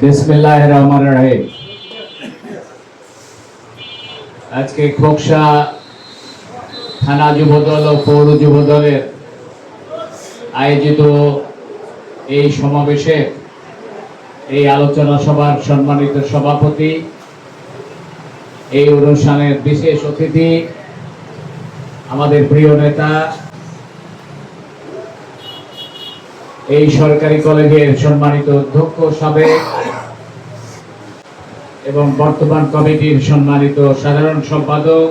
বিসমিল্লাহ রহমান রহিম। আজকে খোকসা থানা যুবদল ও পৌর যুবদলের আয়োজিত এই সমাবেশে এই আলোচনা সভার সম্মানিত সভাপতি, এই অনুষ্ঠানের বিশেষ অতিথি, আমাদের প্রিয় নেতা, এই সরকারি কলেজের সম্মানিত অধ্যক্ষ সাবেক এবং বর্তমান কমিটির সম্মানিত সাধারণ সম্পাদক,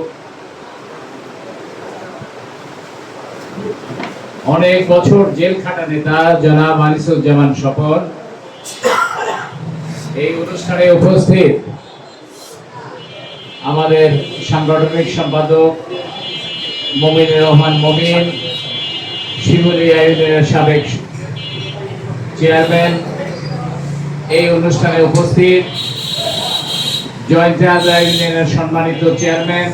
অনেক বছর জেল খাটা নেতা জনাব আনিসুজ্জামান স্বপন এই অনুষ্ঠানে উপস্থিত আমাদের সাংগঠনিক সম্পাদক মমিনুর রহমান মমিন শিমুলিয়া ইউনিয়নের সাবেক চেয়ারম্যান। এই অনুষ্ঠানে উপস্থিত জয়েন্ট আজা ইউনিয়নের সম্মানিত চেয়ারম্যান,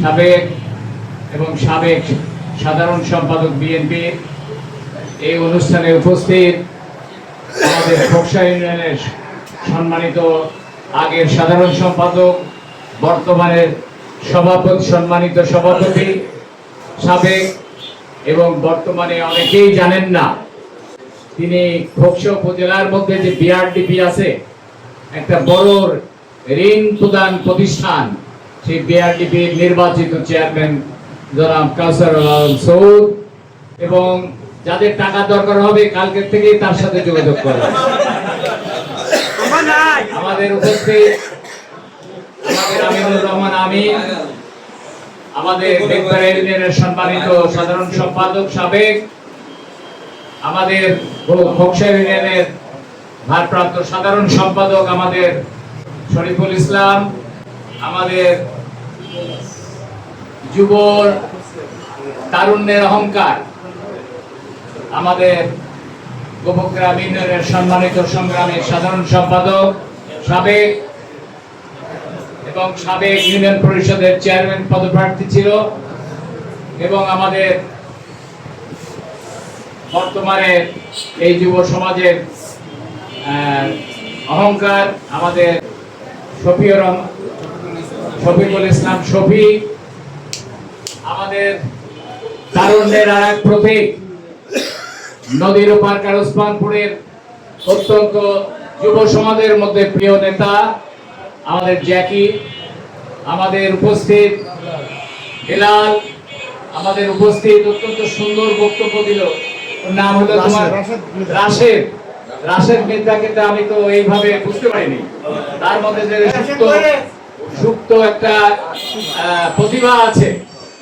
সাবেক এবং সাবেক সাধারণ সম্পাদক বিএনপি। এই অনুষ্ঠানে উপস্থিত আমাদের খোকসা ইউনিয়নের সম্মানিত আগের সাধারণ সম্পাদক বর্তমানের সভাপতি, সম্মানিত সভাপতি, সাবেক এবং বর্তমানে অনেকেই জানেন না, তিনি খোকসা উপজেলার মধ্যে যে বিআরডিপি আছে, একটা বড় ঋণ প্রদান প্রতিষ্ঠান, সেই বিআরডিপির নির্বাচিত চেয়ারম্যান জনাব কাউসার আলম সৌদ এবং যাদের টাকা দরকার হবে কালকের থেকেই তার সাথে যোগাযোগ করবে আমাদের আমাদের সম্মানিত সাধারণ সম্পাদক সাবেক, আমাদের ইউনিয়নের ভারপ্রাপ্ত সাধারণ সম্পাদক আমাদের শরীফুল ইসলাম, আমাদের যুব তারুণ্যের অহংকার, আমাদের গোপগ্রাম ইউনিয়নের সম্মানিত সংগ্রামের সাধারণ সম্পাদক সাবেক এবং সাবেক ইউনিয়ন পরিষদের চেয়ারম্যান পদপ্রার্থী ছিল এবং আমাদের বর্তমানে এই যুব সমাজের অহংকার, আমাদের শফিউর শফিকুল ইসলাম শফি, আমাদের তারুণ্যের আর এক প্রতীক, নদীর পার্কার ওসমানপুরের অত্যন্ত যুব সমাজের মধ্যে প্রিয় নেতা আমাদের জ্যাকি আমাদের উপস্থিত হেলাল আমাদের উপস্থিত অত্যন্ত সুন্দর বক্তব্য দিল। নাম হলো তোমার রাশেদ রাশেদ মির্জা কিন্তু আমি তো এইভাবে বুঝতে পারিনি। তার মধ্যে যে সুপ্ত সুপ্ত একটা প্রতিভা আছে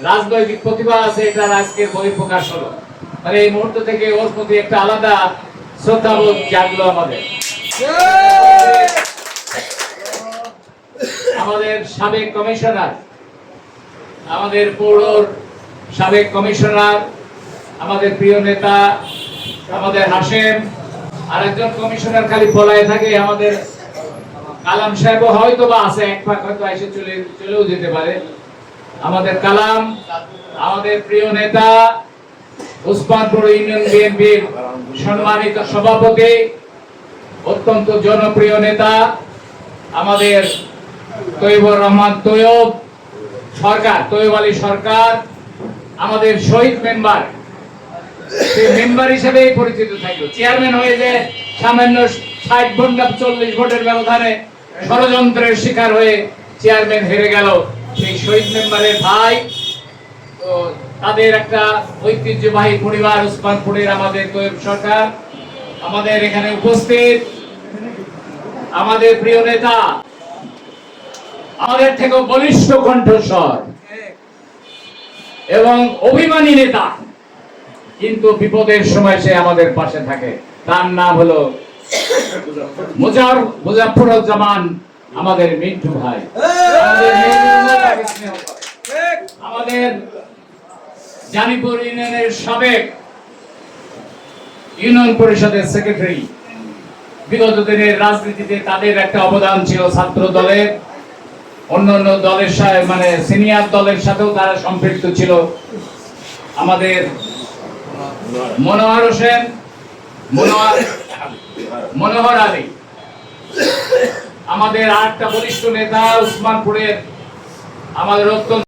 রাজনৈতিক প্রতিভা আছে এটা আজকের বই প্রকাশ হলো। মানে এই মুহূর্ত থেকে ওর প্রতি একটা আলাদা শ্রদ্ধাবোধ জাগলো আমাদের। আমাদের সাবেক কমিশনার, আমাদের পৌর সাবেক কমিশনার, আমাদের প্রিয় নেতা, আমাদের হাসেম আরেকজন কমিশনার খালি বলায় থাকে, আমাদের কালাম সাহেব হয়তো বা আছে, এক ফাঁক হয়তো এসে চলে, চলেও যেতে পারে। আমাদের কালাম, আমাদের প্রিয় নেতা, উসমানপুর ইউনিয়ন বিএনপির সম্মানিত সভাপতি অত্যন্ত জনপ্রিয় নেতা, আমাদের তৈবুর রহমান তৈয়ব সরকার, তৈয়ব আলী সরকার, আমাদের শহীদ মেম্বার। সেই মেম্বার হিসেবেই পরিচিত থাকল। চেয়ারম্যান হয়ে যে সামান্য ষাট না চল্লিশ ভোটের ব্যবধানে ষড়যন্ত্রের শিকার হয়ে চেয়ারম্যান হেরে গেল সেই শহীদ মেম্বারের ভাই তাদের একটা ঐতিহ্যবাহী পরিবার উসমানপুরের আমাদের তৈব সরকার। আমাদের এখানে উপস্থিত আমাদের প্রিয় নেতা, আমাদের থেকেও বলিষ্ঠ কণ্ঠস্বর এবং অভিমানী নেতা, কিন্তু বিপদের সময় সে আমাদের পাশে থাকে তার নাম হলো মুজার মুজাফরুজ্জামান আমাদের মিন্টু ভাই। আমাদের জানিপুর ইউনিয়নের সাবেক ইউনিয়ন পরিষদের সেক্রেটারি। বিগত দিনের রাজনীতিতে তাদের একটা অবদান ছিল ছাত্র দলের। অন্যান্য দলের সাথে মানে সিনিয়র দলের সাথেও তারা সম্পৃক্ত ছিল। আমাদের মনোহর হোসেন মনোহর মনোহর আলী। আমাদের আরেকটা বরিষ্ঠ নেতা উসমানপুরের। আমাদের অত্যন্ত